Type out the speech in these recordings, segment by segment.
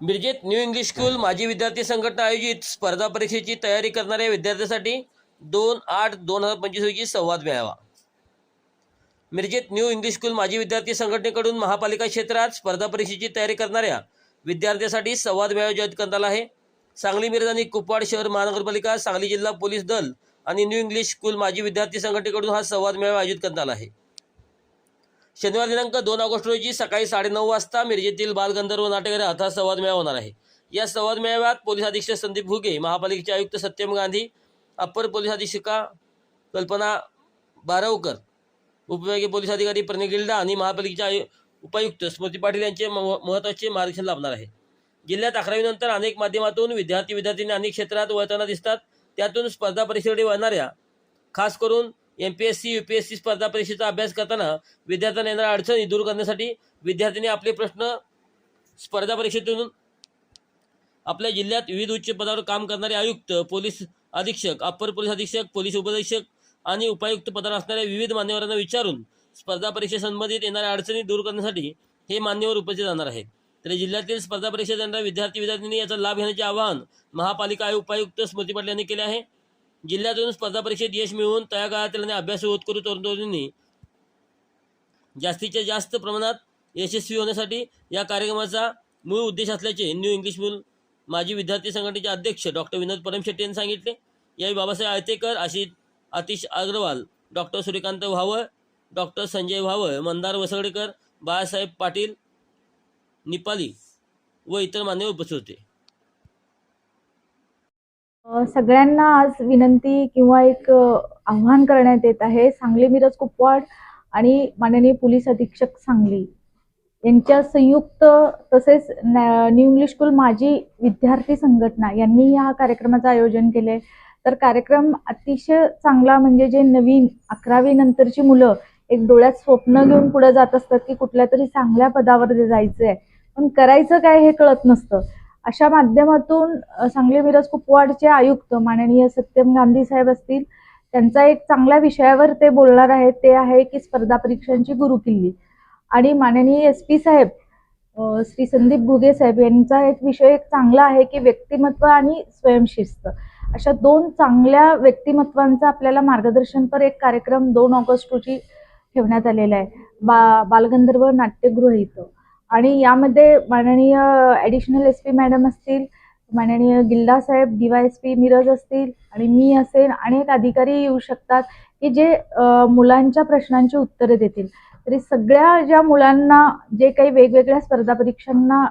मिरजेत new English school माजी विद्यार्थी संघटना आयोजित स्पर्धा परीक्षेची तयारी करणाऱ्या विद्यार्थ्यांसाठी दोन आठ दोन हजार पंचवीस रोजी संवाद मिळावा. मिरजेत न्यू इंग्लिश स्कूल माजी विद्यार्थी संघटनेकडून महापालिका क्षेत्रात स्पर्धा परीक्षेची तयारी करणाऱ्या विद्यार्थ्यांसाठी संवाद मेळावा आयोजित करण्यात आला आहे. सांगली मिरज आणि कुपवाड शहर महानगरपालिका सांगली जिल्हा पोलीस दल आणि न्यू इंग्लिश स्कूल माजी विद्यार्थी संघटनेकडून हा संवाद मेळावा आयोजित करण्यात आला आहे. शनिवार दिनांक दोन ऑगस्ट रोजी सकाळी साडेनऊ वाजता मिरजेतील बालगंधर्व नाट्यगृहात अर्थात संवाद मेळावा होणार आहे. या संवाद मेळाव्यात पोलीस अधीक्षक संदीप घुगे महापालिकेचे आयुक्त सत्यम गांधी अप्पर पोलीस अधीक्षिका कल्पना बारवकर उपविभागीय पोलीस अधिकारी प्रणय गिल्डा आणि महापालिकेचे आयु उपायुक्त स्मृती पाटील यांचे महत्त्वाचे महत्त्वाचे मार्गदर्शन लाभणार आहे. जिल्ह्यात अकरावीनंतर अनेक माध्यमातून विद्यार्थी विद्यार्थ्यांनी अनेक क्षेत्रात वळताना दिसतात. त्यातून स्पर्धा परीक्षेकडे वळणाऱ्या खास करून M P S C U P S C स्पर्धा परीक्षेचा अभ्यास करताना विद्यार्थ्यांना येणाऱ्या अडचणी दूर करण्यासाठी विद्यार्थ्यांनी आपले प्रश्न स्पर्धा परीक्षेतून आपल्या जिल्ह्यात विविध उच्च पदावर काम करणारे आयुक्त पोलीस अधीक्षक अप्पर पोलीस अधीक्षक पोलीस उपाधीक्षक आणि उपायुक्त पदावर असणाऱ्या विविध मान्यवरांना विचारून स्पर्धा परीक्षेसंबंधित येणाऱ्या अडचणी दूर करण्यासाठी हे मान्यवर उपस्थित राहणार आहेत. तर जिल्ह्यातील स्पर्धा परीक्षा देणाऱ्या विद्यार्थी विद्यार्थ्यांनी याचा लाभ घेण्याचे आवाहन महापालिका आयुक्त उपायुक्त स्मृती पाटील यांनी केले आहे. जिल्ह्यातून स्पर्धा परीक्षेत यश मिळवून तया काळातील आणि अभ्यास होतकरू तरुण तरुणींनी जास्तीच्या जास्त प्रमाणात यशस्वी होण्यासाठी या कार्यक्रमाचा मूळ उद्देश असल्याचे न्यू इंग्लिश मूल माजी विद्यार्थी संघटनेचे अध्यक्ष डॉक्टर विनोद परमशेट्टी यांनी सांगितले. यावेळी बाबासाहेब आयतेकर आशिष आतिश अग्रवाल डॉक्टर सूर्यकांत व्हावळ डॉक्टर संजय व्हावळ मंदार वसगडेकर बाळासाहेब पाटील निपाली व इतर मान्यवर उपस्थित होते. सगळ्यांना आज विनंती किंवा एक आव्हान करण्यात येत आहे. सांगली मिरज कुपवाड आणि माननीय पोलीस अधीक्षक सांगली यांच्या संयुक्त तसेच न्यू इंग्लिश स्कूल माजी विद्यार्थी संघटना यांनी या कार्यक्रमाचं आयोजन केले तर कार्यक्रम अतिशय चांगला म्हणजे जे नवीन अकरावी नंतरची मुलं एक डोळ्यात स्वप्न घेऊन पुढे जात असतात की कुठल्या तरी चांगल्या पदावर जायचं आहे पण करायचं काय हे कळत नसतं. अशा माध्यमातून सांगली मिरज कुपवाडचे आयुक्त माननीय सत्यम गांधी साहेब असतील त्यांचा एक चांगल्या विषयावर ते बोलणार आहेत ते आहे की स्पर्धा परीक्षांची गुरुकिल्ली. आणि माननीय एस पी साहेब श्री संदीप घुगे साहेब यांचा एक विषय एक चांगला आहे की व्यक्तिमत्व आणि स्वयंशिस्त. अशा दोन चांगल्या व्यक्तिमत्वांचं आपल्याला मार्गदर्शनपर एक कार्यक्रम दोन ऑगस्ट रोजी ठेवण्यात आलेला आहे. बा बालगंधर्व नाट्यगृह इथं. आणि यामध्ये माननीय ॲडिशनल एस पी मॅडम असतील माननीय गिल्डा साहेब D Y S P Miraj असतील आणि मी असेल अनेक अधिकारी येऊ शकतात की जे मुलांच्या प्रश्नांची उत्तरं देतील. तरी सगळ्या ज्या मुलांना जे काही वेगवेगळ्या स्पर्धा परीक्षांना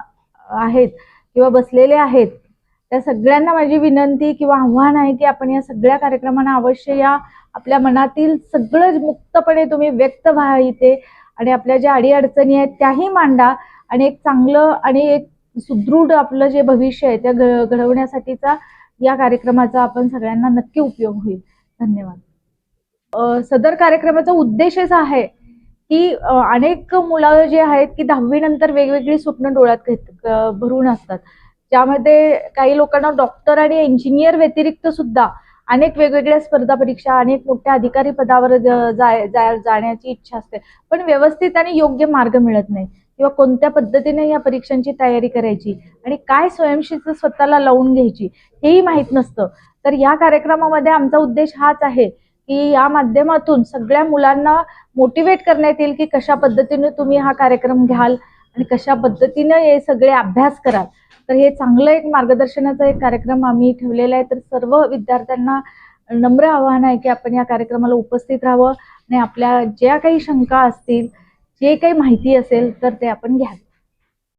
आहेत किंवा बसलेले आहेत त्या सगळ्यांना माझी विनंती किंवा आव्हान आहे की आपण या सगळ्या कार्यक्रमांना अवश्य या आपल्या मनातील सगळं मुक्तपणे तुम्ही व्यक्त व्हा इथे आणि आपल्या ज्या अडीअडचणी आहेत त्याही मांडा. आणि एक चांगलं आणि एक सुदृढ आपलं जे भविष्य आहे त्या घडवण्यासाठीचा या कार्यक्रमाचा आपण सगळ्यांना नक्की उपयोग होईल. धन्यवाद. सदर कार्यक्रमाचा उद्देशच आहे की अनेक मुलं जे आहेत की दहावी नंतर वेगवेगळी स्वप्न डोळ्यात घेत- भरून असतात. ज्यामध्ये काही लोकांना डॉक्टर आणि इंजिनियर व्यतिरिक्त सुद्धा अनेक वेगवेगळ्या स्पर्धा परीक्षा अनेक मोठ्या अधिकारी पदावर जाय- जा- जाण्याची इच्छा असते. पण व्यवस्थित आणि योग्य मार्ग मिळत नाही. किंवा कोणत्या पद्धतीने या परीक्षांची तयारी करायची आणि काय स्वयंशिस्त स्वतःला लावून घ्यायची हेही माहीत नसतं. तर या कार्यक्रमामध्ये आमचा उद्देश हाच आहे की या माध्यमातून सगळ्या मुलांना मोटिवेट करण्यात येईल की कशा पद्धतीने तुम्ही हा कार्यक्रम घ्याल आणि कशा पद्धतीनं हे सगळे अभ्यास कराल. तर हे चांगलं एक मार्गदर्शनाचा एक कार्यक्रम आम्ही ठेवलेला आहे. तर सर्व विद्यार्थ्यांना नम्र आवाहन आहे की आपण या कार्यक्रमाला उपस्थित राहावं आणि आपल्या ज्या काही शंका असतील जे काही माहिती असेल तर ते आपण घ्यावी.